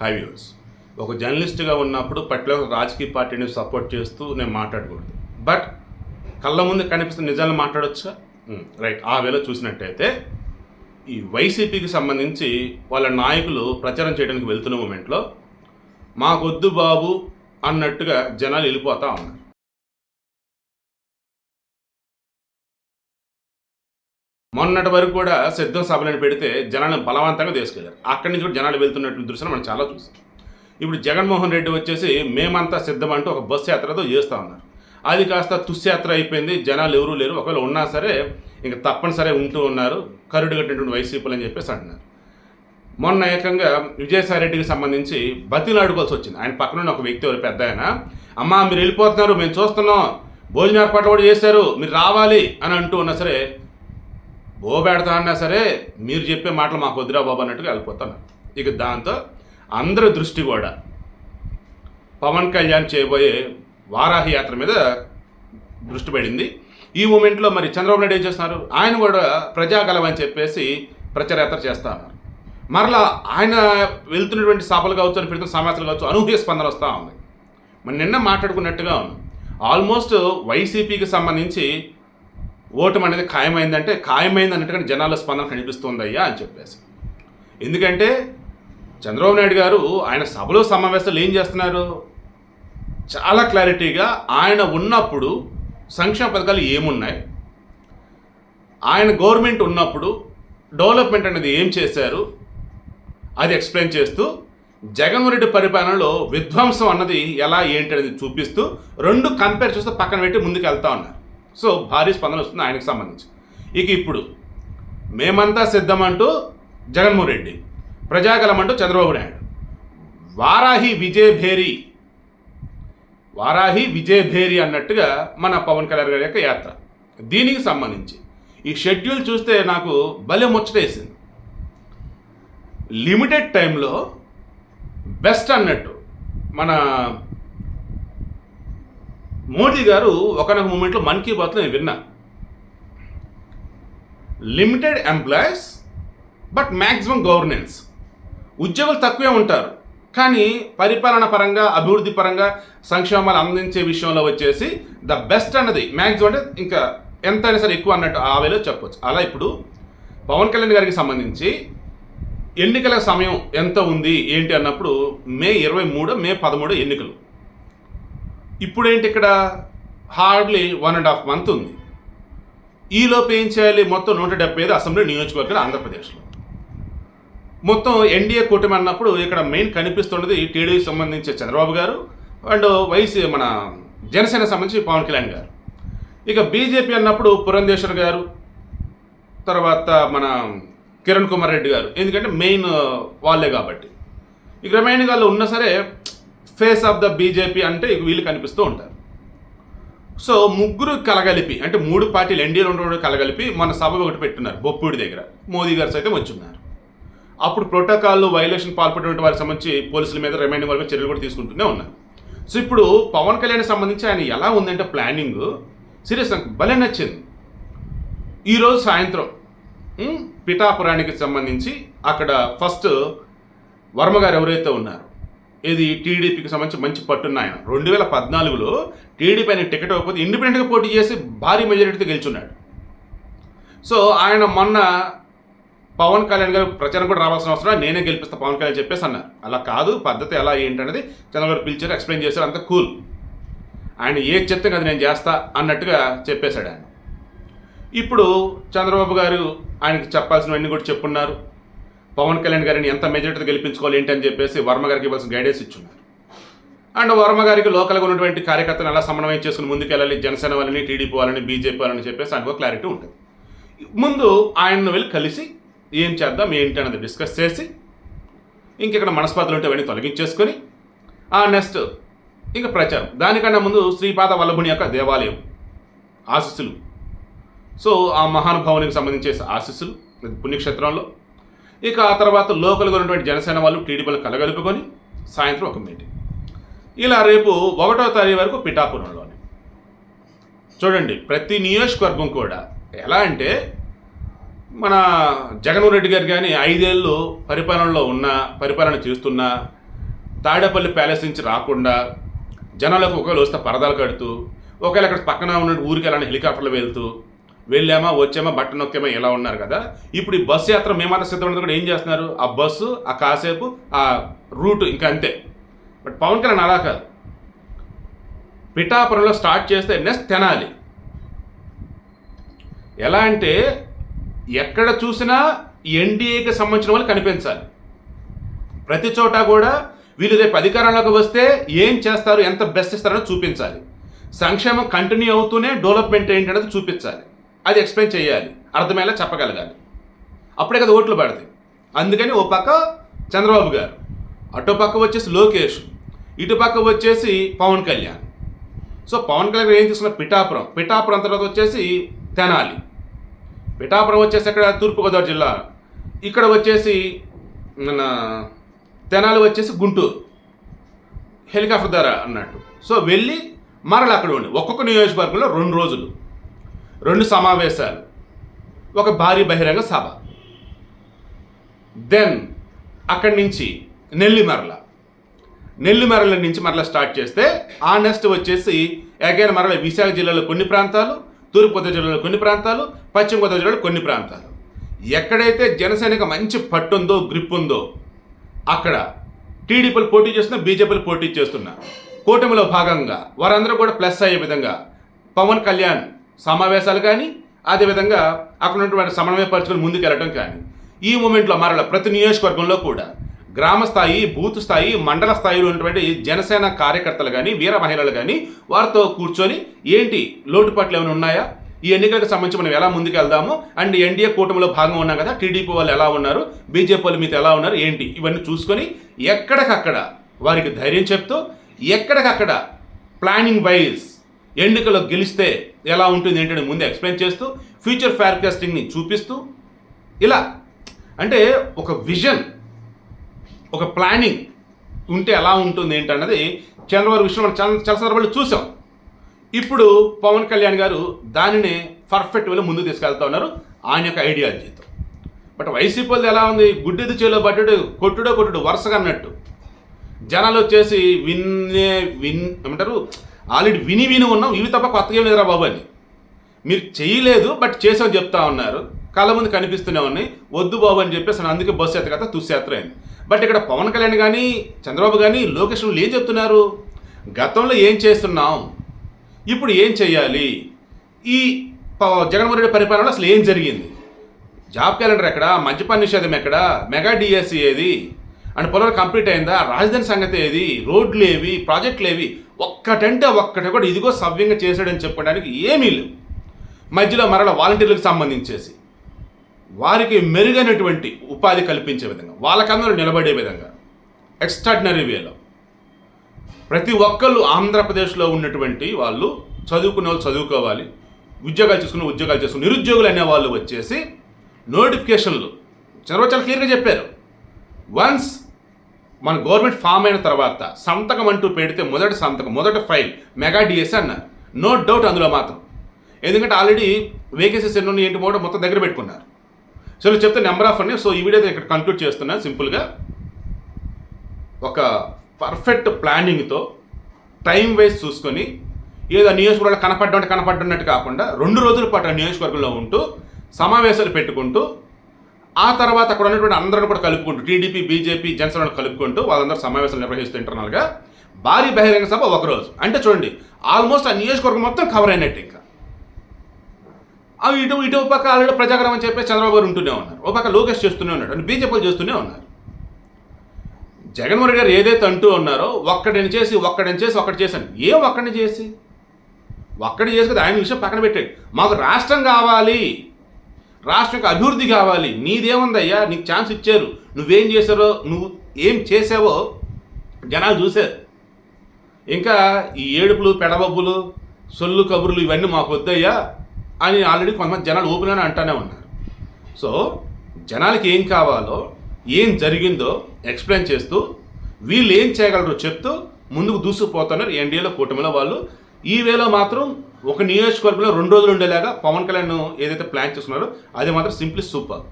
High views ఒక జర్నలిస్ట్గా ఉన్నప్పుడు పర్టికులర్ రాజకీయ పార్టీని సపోర్ట్ చేస్తూ నేను మాట్లాడకూడదు. బట్ కళ్ళ ముందు కనిపిస్తున్న నిజాలు మాట్లాడొచ్చా? Hmm, రైట్ ఆ వేళ చూసినట్టయితే ఈ వైసీపీకి సంబంధించి వాళ్ళ నాయకులు ప్రచారం చేయడానికి వెళ్తున్న మూమెంట్లో మాకొద్దు బాబు అన్నట్టుగా జనాలు వెళ్ళిపోతూ ఉన్నారు. మొన్నటి వరకు కూడా సిద్ధం సభలను పెడితే జనాలను బలవంతంగా తీసుకెళ్ళారు. అక్కడి నుంచి కూడా జనాలు వెళ్తున్నటువంటి దృశ్యం మనం చాలా చూసాం. ఇప్పుడు జగన్మోహన్ రెడ్డి వచ్చేసి మేమంతా సిద్ధం అంటూ ఒక బస్సు యాత్రతో చేస్తూ ఉన్నారు. అది కాస్త తుస్యాత్ర అయిపోయింది. జనాలు ఎవరూ లేరు. ఒకవేళ ఉన్నా సరే ఇంకా తప్పనిసరి ఉంటూ ఉన్నారు. కరుడు కట్టినటువంటి వైసీపీలు అని చెప్పేసి అంటున్నారు. మొన్న ఏకంగా విజయసాయి రెడ్డికి సంబంధించి బతిలాడుకోవాల్సి వచ్చింది. ఆయన పక్కన ఉన్న ఒక వ్యక్తి ఎవరు? పెద్ద ఆయన. అమ్మా మీరు వెళ్ళిపోతున్నారు. మేము చూస్తున్నాం. భోజన ఏర్పాట్లు కూడా చేశారు. మీరు రావాలి అని అంటూ ఉన్నా సరే బోబెడతా అన్నా సరే మీరు చెప్పే మాటలు మాకు వద్దురా బాబు అన్నట్టుగా వెళ్ళిపోతాను ఇక దాంతో అందరి దృష్టి కూడా పవన్ కళ్యాణ్ చేయబోయే వారాహి యాత్ర మీద దృష్టి పడింది. ఈ మూమెంట్లో మరి చంద్రబాబు నాయుడు ఏం చేస్తున్నారు? ఆయన కూడా ప్రజాగలం అని చెప్పేసి ప్రచారయాత్ర చేస్తా ఉన్నారు. మరలా ఆయన వెళ్తున్నటువంటి సభలు కావచ్చు అని పెడుతున్న సమాచారాలు కావచ్చు అనూహ్య స్పందన వస్తూ ఉంది. మరి నిన్న మాట్లాడుకున్నట్టుగా ఉంది. ఆల్మోస్ట్ వైసీపీకి సంబంధించి ఓటమి అనేది ఖాయమైందంటే ఖాయమైంది అన్నట్టుగా జనాల స్పందన కనిపిస్తుందయ్యా అని చెప్పేసి. ఎందుకంటే చంద్రబాబు నాయుడు గారు ఆయన సభలో సమావేశాలు ఏం చేస్తున్నారు? చాలా క్లారిటీగా ఆయన ఉన్నప్పుడు సంక్షేమ పథకాలు ఏమున్నాయి? ఆయన గవర్నమెంట్ ఉన్నప్పుడు డెవలప్మెంట్ అనేది ఏం చేశారు? అది ఎక్స్ప్లెయిన్ చేస్తూ జగన్మోహన్ రెడ్డి పరిపాలనలో విధ్వంసం అన్నది ఎలా ఏంటి అనేది చూపిస్తూ రెండు కంపేర్ చేస్తూ పక్కన పెట్టి ముందుకు వెళ్తా ఉన్నారు. సో భారీ స్పందన వస్తుంది ఆయనకు సంబంధించి. ఇక ఇప్పుడు మేమంతా సిద్ధమంటూ జగన్మోహన్ రెడ్డి ప్రజాగలం అంటూ చంద్రబాబు నాయుడు. వారాహి విజయభేరి వారాహి విజయభేరి అన్నట్టుగా మన పవన్ కళ్యాణ్ గారి యొక్క యాత్ర. దీనికి సంబంధించి ఈ షెడ్యూల్ చూస్తే నాకు భలే ముచ్చటేసింది లిమిటెడ్ టైంలో బెస్ట్ అన్నట్టు మన మోడీ గారు ఒకనొక మూమెంట్లో మన్ కీ బాత్లో నేను విన్నా. Limited employees but maximum governance. ఉద్యోగులు తక్కువే ఉంటారు. కానీ పరిపాలన పరంగా అభివృద్ధి పరంగా సంక్షేమాలు అందించే విషయంలో వచ్చేసి ద బెస్ట్ అన్నది. మ్యాక్సిమం అంటే ఇంకా ఎంతైనా సరే ఎక్కువ అన్నట్టు ఆ వేలో చెప్పొచ్చు. అలా ఇప్పుడు పవన్ కళ్యాణ్ గారికి సంబంధించి ఎన్నికల సమయం ఎంత ఉంది ఏంటి అన్నప్పుడు మే ఇరవై మూడు మే పదమూడు ఎన్నికలు. ఇప్పుడేంటి ఇక్కడ? Hardly one and half month ఉంది. ఈలోపు ఏం చేయాలి? మొత్తం నూట డెబ్బై ఐదు అసెంబ్లీ నియోజకవర్గాలు ఆంధ్రప్రదేశ్లో. మొత్తం ఎన్డీఏ కూటమి అన్నప్పుడు ఇక్కడ మెయిన్ కనిపిస్తున్నది టీడీకి సంబంధించి చంద్రబాబు గారు అండ్ వైసీ మన జనసేన సంబంధించి పవన్ కళ్యాణ్ గారు. ఇక బీజేపీ అన్నప్పుడు పురంధేశ్వర్ గారు తర్వాత మన కిరణ్ కుమార్ రెడ్డి గారు. ఎందుకంటే మెయిన్ వాళ్ళే కాబట్టి. ఇక రిమైనింగ్ వాళ్ళు ఉన్నా సరే ఫేస్ ఆఫ్ ద బీజేపీ అంటే వీళ్ళు కనిపిస్తూ ఉంటారు. సో ముగ్గురు కలగలిపి అంటే మూడు పార్టీలు ఎన్డీఏలో ఉన్న కలగలిపి మన సభ ఒకటి పెట్టున్నారు బొప్పూడి దగ్గర. మోదీ గారు సైతం వచ్చి ఉన్నారు అప్పుడు ప్రోటోకాల్ వైలేషన్ పాల్పడినటువంటి వారికి సంబంధించి పోలీసుల మీద రిమైండింగ్ వాళ్ళ మీద చర్యలు కూడా తీసుకుంటూనే ఉన్నారు. సో ఇప్పుడు పవన్ కళ్యాణ్ సంబంధించి ఆయన ఎలా ఉందంటే ప్లానింగ్ సీరియస్ నాకు భలే నచ్చింది. ఈరోజు సాయంత్రం పిఠాపురానికి సంబంధించి అక్కడ ఫస్ట్ వర్మ గారు ఎవరైతే ఉన్నారో ఇది టీడీపీకి సంబంధించి మంచి పట్టున్న ఆయన రెండు వేల పద్నాలుగులో టీడీపీ ఆయన టికెట్ ఇవ్వకపోతే ఇండిపెండెంట్గా పోటీ చేసి భారీ మెజారిటీతో గెలుచున్నాడు. సో ఆయన మొన్న పవన్ కళ్యాణ్ గారు ప్రచారం కూడా రావాల్సిన అవసరం నేనే గెలిపిస్తా పవన్ కళ్యాణ్ చెప్పేసి అన్నారు. అలా కాదు పద్ధతి ఎలా ఏంటనేది చంద్రబాబు పిలిచారు ఎక్స్ప్లెయిన్ చేశారు అంత కూల్. ఆయన ఏ చెప్తే అది నేను చేస్తా అన్నట్టుగా చెప్పేశాడు ఆయన. ఇప్పుడు చంద్రబాబు గారు ఆయనకి చెప్పాల్సినవన్నీ కూడా చెప్పున్నారు. పవన్ కళ్యాణ్ గారిని ఎంత మెజారిటీతో గెలిపించుకోవాలి ఏంటి అని చెప్పేసి వర్మ గారికి ఇవ్వాల్సిన గైడెన్స్ ఇచ్చున్నారు. అండ్ వర్మ గారికి లోకల్గా ఉన్నటువంటి కార్యకర్తలు ఎలా సమన్వయం చేసుకుని ముందుకెళ్ళాలి జనసేన వాళ్ళని టీడీపీ వాళ్ళని బీజేపీ వాళ్ళని చెప్పేసి ఆయనకు క్లారిటీ ఉంటుంది. ముందు ఆయన్ను వెళ్ళి కలిసి ఏం చేద్దాం ఏంటి అన్నది డిస్కస్ చేసి ఇంకెక్కడ మనస్పాతులు ఉంటే అవన్నీ తొలగించేసుకొని ఆ నెక్స్ట్ ఇంకా ప్రచారం. దానికన్నా ముందు శ్రీపాద వల్లభుని యొక్క దేవాలయం ఆశీస్సులు. సో ఆ మహానుభావునికి సంబంధించే ఆశీస్సులు పుణ్యక్షేత్రంలో. ఇక ఆ తర్వాత లోకల్గా ఉన్నటువంటి జనసేన వాళ్ళు టీడీపీలు కలగలుపుకొని సాయంత్రం ఒక మీటింగ్. ఇలా రేపు ఒకటో తారీఖు వరకు పిఠాపురంలోనే. చూడండి ప్రతి నియోజకవర్గం కూడా ఎలా అంటే మన జగన్మోహన్ రెడ్డి గారు కానీ ఐదేళ్ళు పరిపాలనలో ఉన్న పరిపాలన చేస్తున్నా తాడేపల్లి ప్యాలెస్ నుంచి రాకుండా జనాలకు ఒకవేళ వస్తే పరదాలు కడుతూ ఒకవేళ అక్కడ పక్కన ఉన్న ఊరికి వెళ్ళాలని హెలికాప్టర్లు వెళ్తూ వెళ్ళామా వచ్చామా బట్ట నొక్కామా ఇలా ఉన్నారు కదా. ఇప్పుడు ఈ బస్సు యాత్ర మేమంతా సిద్ధమైనది కూడా ఏం చేస్తున్నారు? ఆ బస్సు ఆ కాసేపు ఆ రూట్ ఇంకా అంతే. బట్ పవన్ కళ్యాణ్ అలా కాదు. పిఠాపురంలో స్టార్ట్ చేస్తే నెక్స్ట్ తెనాలి. ఎలా అంటే ఎక్కడ చూసినా ఎన్డీఏకి సంబంధించిన వాళ్ళు కనిపించాలి. ప్రతి చోట కూడా వీళ్ళు రేపు అధికారంలోకి వస్తే ఏం చేస్తారు ఎంత బెస్ట్ ఇస్తారో చూపించాలి. సంక్షేమం కంటిన్యూ అవుతూనే డెవలప్మెంట్ ఏంటి అనేది చూపించాలి. అది ఎక్స్ప్లెయిన్ చేయాలి. అర్థమయ్యేలా చెప్పగలగాలి. అప్పుడే కదా ఓట్లు పడతాయి. అందుకని ఓ పక్క చంద్రబాబు గారు అటు పక్క వచ్చేసి లోకేష్ ఇటు పక్క వచ్చేసి పవన్ కళ్యాణ్. సో పవన్ కళ్యాణ్ ఏం తీసుకున్న పిఠాపురం. పిఠాపురం తర్వాత వచ్చేసి తెనాలి. పిఠాపురం వచ్చేసి అక్కడ తూర్పుగోదావరి జిల్లా. ఇక్కడ వచ్చేసి మన తెనాలి వచ్చేసి గుంటూరు. హెలికాప్టర్ ద్వారా అన్నట్టు. సో వెళ్ళి మరల అక్కడ ఉండి. ఒక్కొక్క నియోజకవర్గంలో రెండు రోజులు. రెండు సమావేశాలు. ఒక భారీ బహిరంగ సభ. దెన్ అక్కడి నుంచి నెల్లిమరల. నెల్లిమరల నుంచి మరలా స్టార్ట్ చేస్తే ఆ నెక్స్ట్ వచ్చేసి అగైన్ మరల విశాఖ జిల్లాలో కొన్ని ప్రాంతాలు తూర్పుగోదావరి జిల్లాలో కొన్ని ప్రాంతాలు పశ్చిమ గోదావరి జిల్లాలో కొన్ని ప్రాంతాలు. ఎక్కడైతే జనసేనకు మంచి పట్టు ఉందో గ్రిప్ ఉందో అక్కడ టీడీపీలు పోటీ చేస్తున్నా బీజేపీలు పోటీ చేస్తున్నా కూటమిలో భాగంగా వారందరూ కూడా ప్లస్ అయ్యే విధంగా పవన్ కళ్యాణ్ సమావేశాలు కానీ అదేవిధంగా అక్కడ ఉన్నటువంటి సమన్వయపరచుకొని ముందుకెళ్ళడం కానీ ఈ మూమెంట్లో మరల ప్రతి నియోజకవర్గంలో కూడా గ్రామ స్థాయి బూత్ స్థాయి మండల స్థాయిలో ఉన్నటువంటి జనసేన కార్యకర్తలు కానీ వీర మహిళలు కానీ వారితో కూర్చొని ఏంటి లోటుపాట్లు ఏమైనా ఉన్నాయా? ఈ ఎన్నికలకు సంబంధించి మనం ఎలా ముందుకెళ్దాము? అండ్ ఎన్డీఏ కూటమిలో భాగం ఉన్నాం కదా టీడీపీ వాళ్ళు ఎలా ఉన్నారు? బీజేపీ వాళ్ళు మీతో ఎలా ఉన్నారు? ఏంటి? ఇవన్నీ చూసుకొని ఎక్కడికక్కడ వారికి ధైర్యం చెప్తూ ఎక్కడికక్కడ ప్లానింగ్ వైజ్ ఎన్నికల్లో గెలిస్తే ఎలా ఉంటుంది ఏంటని ముందు ఎక్స్ప్లెయిన్ చేస్తూ ఫ్యూచర్ ఫార్కాస్టింగ్ని చూపిస్తూ ఇలా అంటే ఒక విజన్ ఒక ప్లానింగ్ ఉంటే ఎలా ఉంటుంది ఏంటన్నది చంద్రబాబు విషయం మనం చాలా చాలా సందర్భాలు చూసాం. ఇప్పుడు పవన్ కళ్యాణ్ గారు దానిని పర్ఫెక్ట్ వేలో ముందుకు తీసుకెళ్తా ఉన్నారు. ఆయన యొక్క ఐడియాలజీతో బట్ వైసీపీ వాళ్ళది ఎలా ఉంది? గుడ్డిది చేలో పట్టుడు కొట్టుడో కొట్టుడు వరుసగా అన్నట్టు. జనాలు వచ్చేసి విన్నే విన్ ఏమంటారు? ఆల్రెడీ విని విని ఉన్నాం ఇవి తప్ప కొత్తగా లేదురా బాబు అని. మీరు చేయలేదు బట్ చేసాం చెప్తా ఉన్నారు. కళ్ళ ముందు కనిపిస్తూనే ఉన్నాయి. వద్దు బాబు అని చెప్పేసి అసలు అందుకే బస్సు ఎత్తగత తుస్యాత్ర అయింది బట్ ఇక్కడ పవన్ కళ్యాణ్ కానీ చంద్రబాబు కానీ లోకేష్ ఏం చెప్తున్నారు? గతంలో ఏం చేస్తున్నాం? ఇప్పుడు ఏం చేయాలి? ఈ ప- జగన్మోహన్ రెడ్డి పరిపాలనలో అసలు ఏం జరిగింది? జాబ్ క్యాలెండర్ ఎక్కడ? మద్యపాన నిషేధం ఎక్కడ? మెగా డిఎస్సి ఏది? అండ్ పొలం కంప్లీట్ అయిందా? రాజధాని సంగతి ఏది? రోడ్లు ఏవి? ప్రాజెక్టులు ఏవి? ఒక్కటంటే ఒక్కటి కూడా ఇదిగో సవ్యంగా చేశాడని చెప్పడానికి ఏమీ లేవు. మధ్యలో మరల వాలంటీర్లకు సంబంధించేసి వారికి మెరుగైనటువంటి ఉపాధి కల్పించే విధంగా వాళ్ళకందరూ నిలబడే విధంగా ఎక్స్ట్రాడినరీ వేలో ప్రతి ఒక్కళ్ళు ఆంధ్రప్రదేశ్లో ఉన్నటువంటి వాళ్ళు చదువుకునే వాళ్ళు చదువుకోవాలి ఉద్యోగాలు చేసుకుని ఉద్యోగాలు చేసుకుని నిరుద్యోగులు అనే వాళ్ళు వచ్చేసి నోటిఫికేషన్లు చంద్రబాబు చాలా క్లియర్గా చెప్పారు. వన్స్ మన గవర్నమెంట్ ఫామ్ అయిన తర్వాత సంతకం అంటూ పెడితే మొదటి సంతకం మొదటి ఫైల్ మెగా డిఎస్ అన్నారు నో డౌట్ అందులో మాత్రం. ఎందుకంటే ఆల్రెడీ వేకెన్సీస్ ఎన్ని ఉన్నాయి ఏంటి మోడో మొత్తం దగ్గర పెట్టుకున్నారు. సో నేను చెప్తే నెంబర్ ఆఫ్ అన్ని సో ఈ వీడియో ఇక్కడ కంక్లూడ్ చేస్తున్నాను సింపుల్గా. ఒక పర్ఫెక్ట్ ప్లానింగ్తో టైం వైజ్ చూసుకొని ఏదో నియోజకవర్గంలో కనపడ్డం అంటే కనపడ్డన్నట్టు కాకుండా రెండు రోజుల పాటు నియోజకవర్గంలో ఉంటూ సమావేశాలు పెట్టుకుంటూ ఆ తర్వాత అక్కడ ఉన్నటువంటి అందరిని కూడా కలుపుకుంటూ టీడీపీ బీజేపీ జనసేన కలుపుకుంటూ వాళ్ళందరూ సమావేశాలు నిర్వహిస్తూ ఇంటర్నల్గా భారీ బహిరంగ సభ ఒకరోజు. అంటే చూడండి ఆల్మోస్ట్ ఆ నియోజకవర్గం మొత్తం కవర్ అయినట్టు ఇంకా. అవి ఇటు ఇటు ఒక పక్క ఆల్రెడీ ప్రజాగరం అని చెప్పి చంద్రబాబు గారు ఉంటూనే ఉన్నారు. ఒక పక్క లోకేష్ చేస్తూనే ఉన్నాడు. అంటే బీజేపీ చేస్తూనే ఉన్నారు. జగన్మోహన్ గారు ఏదైతే అంటూ ఉన్నారో ఒక్కడిని చేసి ఒక్కడిని చేసి ఒక్కటి చేశాను ఏం ఒక్కడిని చేసి? ఒక్కడిని చేసి కదా ఆయన విషయం పక్కన పెట్టాడు. మాకు రాష్ట్రం కావాలి. రాష్ట్రం అభివృద్ధి కావాలి. నీదేముందయ్యా? నీకు ఛాన్స్ ఇచ్చారు. నువ్వేం చేశారో నువ్వు ఏం చేసావో జనాలు చూశారు. ఇంకా ఈ ఏడుపులు పెడబబ్బులు సొల్లు కబుర్లు ఇవన్నీ మాకు వద్దయ్యా అని ఆల్రెడీ కొంతమంది జనాలు ఓపెన్గానే అంటానే ఉన్నారు. సో జనాలకి ఏం కావాలో ఏం జరిగిందో ఎక్స్ప్లెయిన్ చేస్తూ వీళ్ళు ఏం చేయగలరో చెప్తూ ముందుకు దూసుకుపోతున్నారు ఎన్డీఏలో కూటమిలో వాళ్ళు. ఈ వేలో మాత్రం ఒక నియోజకవర్గంలో రెండు రోజులు ఉండేలాగా పవన్ కళ్యాణ్ ఏదైతే ప్లాన్ చేస్తున్నారో అది మాత్రం సింప్లీ సూపర్.